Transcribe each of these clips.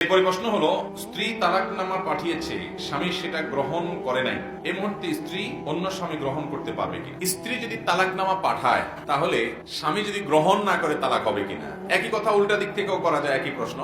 এরপরে প্রশ্ন হলো, স্ত্রী তালাকনামা পাঠিয়েছে, স্বামী সেটা গ্রহণ করে নাই। এই মুহূর্তে স্ত্রী অন্য স্বামী গ্রহণ করতে পারবে কি? স্ত্রী যদি তালাকনামা পাঠায়, তাহলে স্বামী যদি গ্রহণ না করে, তালাক হবে কিনা? একই কথা উল্টা দিক থেকেও করা যায়, একই প্রশ্ন।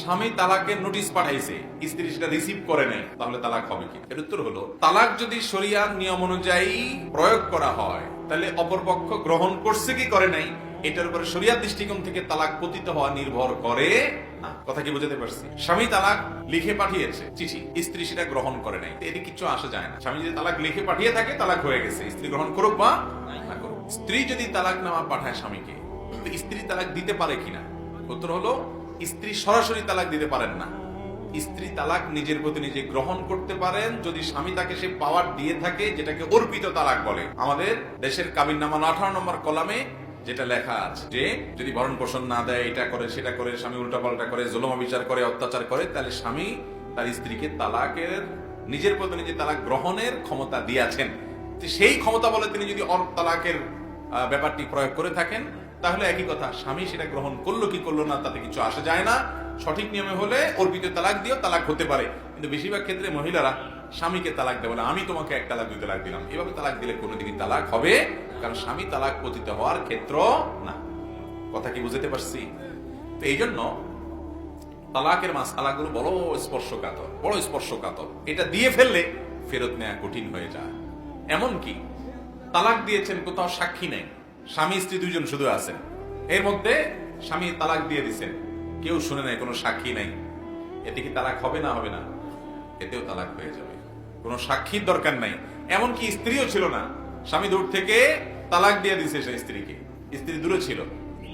স্বামী তালাকের নোটিশ পাঠাইছে, স্ত্রী সেটা রিসিভ করে নাই, তাহলে তালাক হবে কি? এর উত্তর হলো, তালাক যদি শরিয়ার নিয়ম অনুযায়ী প্রয়োগ করা হয়, তাহলে অপরপক্ষ গ্রহণ করছে কি, করে নাই? এটার উপরে শরিয়ার দৃষ্টিকোণ থেকে তালাক পতিত হওয়া নির্ভর করে না। কথা কি বুঝতে পারছি? স্বামী তালাক লিখে পাঠিয়েছে। চিঠি। স্ত্রী সেটা গ্রহণ করে নাই। এটি কিছু আসা যায় না। স্বামী যদি তালাক লিখে পাঠিয়ে থাকে, তালাক হয়ে গেছে। স্ত্রী গ্রহণ করুক বা না করুক। স্ত্রী যদি তালাক নামা পাঠায় স্বামীকে স্ত্রী তালাক দিতে পারে কিনা? উত্তর হলো, স্ত্রী সরাসরি তালাক দিতে পারেন না। স্ত্রী তালাক নিজের প্রতি নিজে গ্রহণ করতে পারেন যদি স্বামী তাকে সে পাওয়ার দিয়ে থাকে, যেটাকে অর্পিত তালাক বলে। আমাদের দেশের কাবিন নামা আঠারো নম্বর কলামে যেটা লেখা আছে যে, যদি ভরণ পোষণ না দেয়, এটা করে, সেটা করে, স্বামী উল্টাপাল্টা করে, জুলমা বিচার করে, অত্যাচার করে, তাহলে স্বামী তার স্ত্রীকে তালাকের, নিজের প্রতি নিজে তালাক গ্রহণের ক্ষমতা দিয়েছেন। সেই ক্ষমতা বলে তিনি যদি তালাকের ব্যাপারটি প্রয়োগ করে থাকেন, তাহলে একই কথা, স্বামী সেটা গ্রহণ করল কি করল না, তাতে কিছু আসা যায় না। সঠিক নিয়মে হলে অর্পিত তালাক দিয়েও তালাক হতে পারে। কিন্তু বেশিরভাগ ক্ষেত্রে মহিলারা স্বামীকে তালাক দেবে না আমি তোমাকে এক তালাক, দুই তালাক দিলাম। এভাবে তালাক দিলে কোনোদিনই তালাক হবে কারণ স্বামী তালাক পতিত হওয়ার ক্ষেত্র না। কথা কি বুঝতে পারছি? তো এই জন্য তালাকের মাসালাগুলো বড় স্পর্শকাতর বড় স্পর্শকাতর। এটা দিয়ে ফেললে ফেরত নেওয়া কঠিন হয়ে যায়। এমন কি তালাক দিয়েছেন কোথাও সাক্ষী নেই। স্বামী, স্ত্রী দুজন শুধু আছেন। এর মধ্যে স্বামী তালাক দিয়ে দিচ্ছেন কেউ শুনে নাই কোনো সাক্ষী নাই। এতে কি তালাক হবে না হবে না? এতেও তালাক হয়ে যাবে। কোনো সাক্ষীর দরকার নাই। এমনকি স্ত্রীও ছিল না। স্বামী দূর থেকে তালাক দিয়ে দিছে সেই স্ত্রীকে। স্ত্রী দূরে ছিল,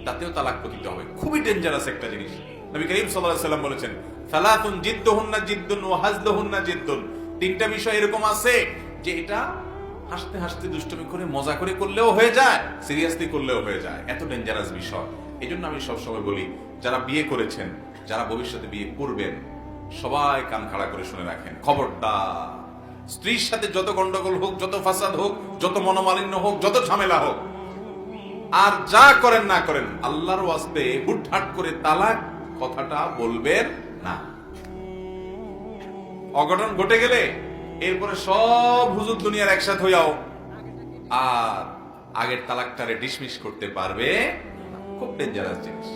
তাতেও তালাক পতিত হবে। খুবই ডেঞ্জারাস একটা জিনিস। নবী করিম আলাইহি সাল্লাম বলেছেন সালাতুন জিদ্দুহুন্না জিদ্দুন ওয়া হাজলুহুন্না জিদ্দুন। তিনটা বিষয় এরকম আছে যে এটা হাসতে হাসতে দুষ্টমি করে, মজা করে করলেও হয়ে যায় সিরিয়াসলি করলেও হয়ে যায়। এত ডেঞ্জারাস বিষয়। এই জন্য আমি সবসময় বলি, যারা বিয়ে করেছেন, যারা ভবিষ্যতে বিয়ে করবেন, সবাই কান খাড়া করে শুনে রাখেন। খবরদার। স্ত্রীর সাথে যত গন্ডগোল হোক, যত ফাসাদ হোক, যত মনোমালিন্য হোক, যত ঝামেলা হোক, আর যা করেন না করেন, আল্লাহর ওয়াস্তে হুটহাট করে তালাক, কথাটা বলবেন না। অঘটন ঘটে গেলে এরপরে সব হুজুর দুনিয়ার একসাথে হইয়াও আর আগের তালাকটারে ডিসমিস করতে পারবে। খুব ডেঞ্জারাস জিনিস।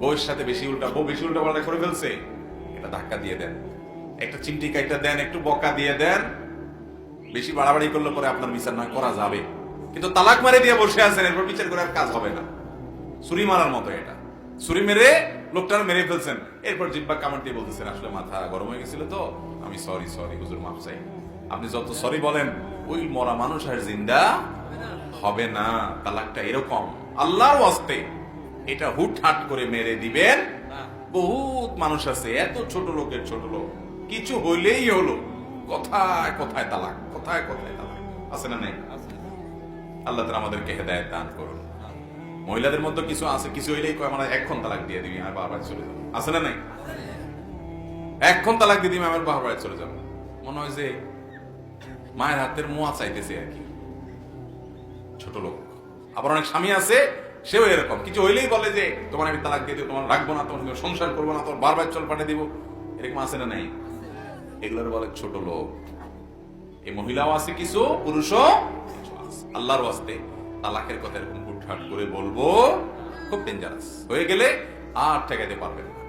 বউয়ের সাথে বেশি উল্টা বউ বেশি উল্টা পাল্টা করে ফেলছে, এটা ধাক্কা দিয়ে দেন। একটা চিমটি কাইটা দেন একটু বকা দিয়ে দেন। বেশি বাড়াবাড়ি করলে পরে আপনার বিচার নয় করা যাবে। কিন্তু তালাক মারে দিয়ে বসে আছেন এরপর বিচার করে আর কাজ হবে না। ছুরি মারার মতো এটা। ছুরি মেরে লোকটার মেরে ফেলছেন। এরপর জিব্বা কামড় দিয়ে বলতেছেন আসলে মাথা গরম হয়ে গেছিল তো। আমি সরি সরি হুজুর মাফ চাই। আপনি যত সরি বলেন ওই মরা মানুষ আর জিন্দা হবে না। তালাকটা এরকম। আল্লাহর ওয়াস্তে এটা হুট হাট করে মেরে দিবেন। বহুত মানুষ আছে এত ছোট লোকের ছোট লোক। কিছু হইলেই হলো। কথায় কথায় তালাক কথায় কথায় তালাক। আছে না নেই? আল্লাহ তাআলা আমাদেরকে হেদায়েত দান করুন। মহিলাদের মধ্যে কিছু আছে কিছু হইলেই কয় আমার এখন তালাক দিয়ে দিবি আমার বাবার চলে যাব। আছে না নাই? এখন তালাক দিয়ে দিবি আমার বাবার চলে যাব। মনে হয় যে মায়ের হাতের মোয়া চাইতেছে আর কি। ছোট লোক। আবার অনেক স্বামী আছে সেও এরকম। কিছু হইলেই বলে যে তোমার আমি তালাক দিয়ে দিব তোমার রাখব না তোমার সংসার করব না তোমার বারবার চল পাঠিয়ে দিব। এরকম আছে না নাই? এগুলোর বলে ছোট লোক এই মহিলাও আছে কিছু, পুরুষও। আল্লাহর ওয়াস্তে তালাকের কথা এরকম হুটহাট করে বলব, খুব ডেঞ্জারাস হয়ে গেলে আর ঠেকাইতে পারবেন না।